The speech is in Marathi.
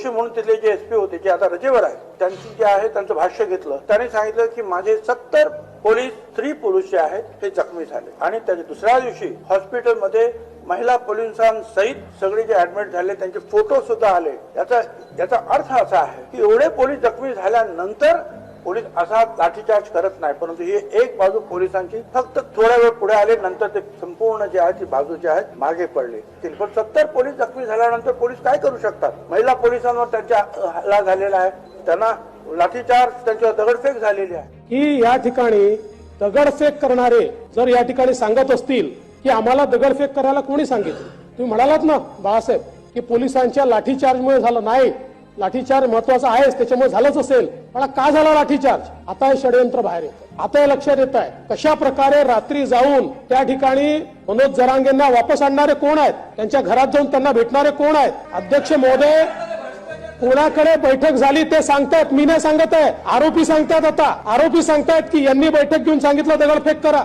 जोशी म्हणून तिथले जे एस पी होते जे आता रजेवर आहे त्यांची जे आहे त्यांचं भाष्य घेतलं. त्यांनी सांगितलं की माझे सत्तर पोलीस स्त्री पुरुष जे आहेत हे जखमी झाले. आणि त्याच्या दुसऱ्या दिवशी हॉस्पिटलमध्ये महिला पोलिसांसहित सगळे जे ऍडमिट झाले त्यांचे फोटो सुद्धा आले. याचा याचा अर्थ असा आहे की एवढे पोलीस जखमी झाल्यानंतर पोलीस असा लाठीचार्ज करत नाही परंतु ही एक बाजू पोलिसांची फक्त थोड्या वेळ पुढे आले नंतर ते संपूर्ण जे आहे ती बाजू जी आहेत मागे पडले. पण सत्तर पोलीस जखमी झाल्यानंतर पोलीस काय करू शकतात? महिला पोलिसांवर त्यांच्या हल्ला झालेला आहे. त्यांना लाठीचार्ज त्यांच्यावर दगडफेक झालेली आहे. की या ठिकाणी दगडफेक करणारे जर या ठिकाणी सांगत असतील की आम्हाला दगडफेक करायला कोणी सांगितलं? तुम्ही म्हणालात ना बाळासाहेब की पोलिसांच्या लाठीचार्जमुळे झालं नाही. लाठीचार्ज महत्त्वाचा आहेच त्याच्यामुळे झालंच असेल. पण का झाला लाठीचार्ज? आता हे षडयंत्र बाहेर येतं. आता हे लक्षात येत आहे. कशा प्रकारे रात्री जाऊन त्या ठिकाणी मनोज जरांगेंना वापस आणणारे कोण आहेत? त्यांच्या घरात जाऊन त्यांना भेटणारे कोण आहेत? अध्यक्ष महोदय कोणाकडे बैठक झाली ते सांगतायत. मी नाही सांगत आहे. आरोपी सांगतायत आता. आरोपी सांगतायत की यांनी बैठक घेऊन सांगितलं दगडफेक करा.